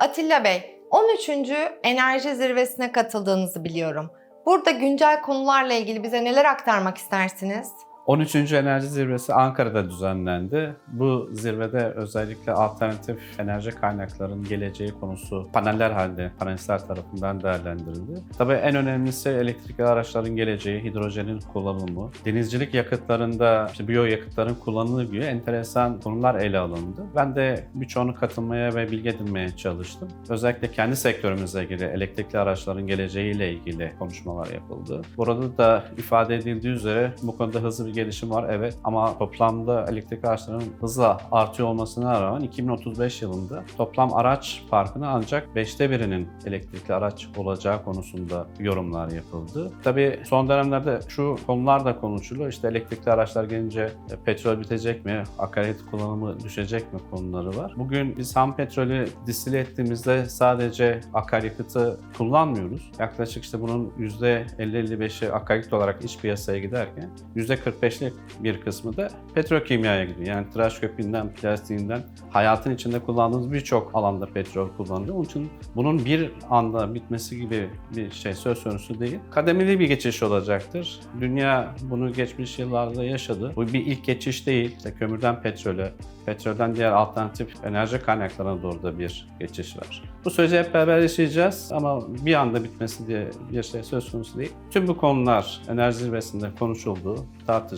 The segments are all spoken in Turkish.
Atilla Bey, 13. Enerji Zirvesi'ne katıldığınızı biliyorum. Burada güncel konularla ilgili bize neler aktarmak istersiniz? 13. Enerji Zirvesi Ankara'da düzenlendi. Bu zirvede özellikle alternatif enerji kaynaklarının geleceği konusu paneller halinde panelistler tarafından değerlendirildi. Tabii en önemlisi elektrikli araçların geleceği, hidrojenin kullanımı, denizcilik yakıtlarında işte biyo yakıtların kullanımı gibi enteresan konular ele alındı. Ben de birçoğunu katılmaya ve bilgi edinmeye çalıştım. Özellikle kendi sektörümüzle ilgili elektrikli araçların geleceğiyle ilgili konuşmalar yapıldı. Burada da ifade edildiği üzere bu konuda hızlı bir gelişim var evet ama toplamda elektrikli araçların hızla artıyor olmasına rağmen 2035 yılında toplam araç parkının ancak 5'te birinin elektrikli araç olacağı konusunda yorumlar yapıldı. Tabii son dönemlerde şu konular da konuşuluyor. İşte elektrikli araçlar gelince e, petrol bitecek mi, akaryakıt kullanımı düşecek mi konuları var. Bugün biz ham petrolü distile ettiğimizde sadece akaryakıtı kullanmıyoruz. Yaklaşık işte bunun %50-55'i akaryakıt olarak iç piyasaya giderken %45'lik bir kısmı da petrokimyaya gidiyor. Yani tıraş köpüğünden, plastiğinden hayatın içinde kullandığımız birçok alanda petrol kullanılıyor. Onun için bunun bir anda bitmesi gibi bir şey söz konusu değil. Kademeli bir geçiş olacaktır. Dünya bunu geçmiş yıllarda yaşadı. Bu bir ilk geçiş değil. İşte kömürden petrole, petrolden diğer alternatif enerji kaynaklarına doğru da bir geçiş var. Bu süreci hep beraber yaşayacağız ama bir anda bitmesi diye bir şey söz konusu değil. Tüm bu konular enerji zirvesinde konuşuldu, tartışıldı.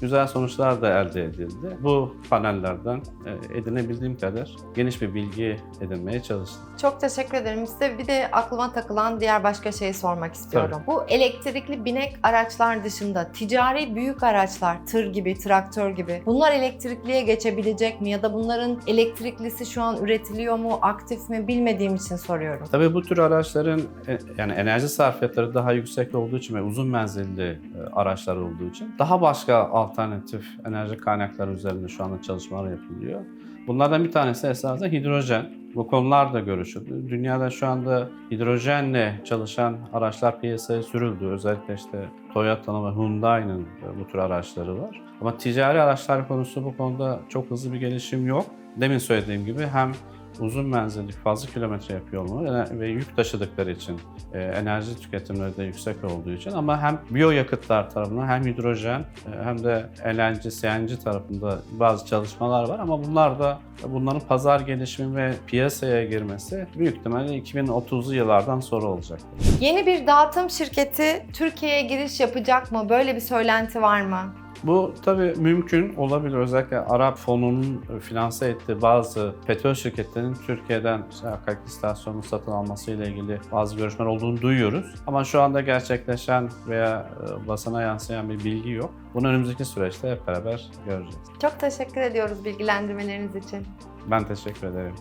Güzel sonuçlar da elde edildi. Bu panellerden e, edinebildiğim kadar geniş bir bilgi edinmeye çalıştım. Çok teşekkür ederim. Size bir de aklıma takılan diğer başka şeyi sormak istiyorum. Bu elektrikli binek araçlar dışında ticari büyük araçlar, tır gibi, traktör gibi bunlar elektrikliye geçebilecek mi? Ya da bunların elektriklisi şu an üretiliyor mu, aktif mi bilmediğim için soruyorum. Tabii bu tür araçların e, yani enerji sarfiyatları daha yüksek olduğu için ve uzun menzilli e, araçlar olduğu için daha başka alternatif enerji kaynakları üzerinde şu anda çalışmalar yapılıyor. Bunlardan bir tanesi esasında hidrojen. Bu konular da görüşüldü. Dünyada şu anda hidrojenle çalışan araçlar piyasaya sürüldü. Özellikle işte Toyota'nın ve Hyundai'nin bu tür araçları var. Ama ticari araçlar konusu bu konuda çok hızlı bir gelişim yok. Demin söylediğim gibi hem uzun menzilli fazla kilometre yapıyor olmalı ve yük taşıdıkları için e, enerji tüketimleri de yüksek olduğu için ama hem biyoyakıtlar tarafından hem hidrojen e, hem de LNG, CNG tarafında bazı çalışmalar var ama bunlar da bunların pazar gelişimi ve piyasaya girmesi büyük ihtimalle 2030'lu yıllardan sonra olacak. Yeni bir dağıtım şirketi Türkiye'ye giriş yapacak mı? Böyle bir söylenti var mı? Bu tabii mümkün olabilir. Özellikle Arap fonunun finanse ettiği bazı petrol şirketlerinin Türkiye'den işte akaryakıt istasyonu satın alması ile ilgili bazı görüşmeler olduğunu duyuyoruz. Ama şu anda gerçekleşen veya e, basına yansıyan bir bilgi yok. Bunu önümüzdeki süreçte hep beraber göreceğiz. Çok teşekkür ediyoruz bilgilendirmeleriniz için. Ben teşekkür ederim.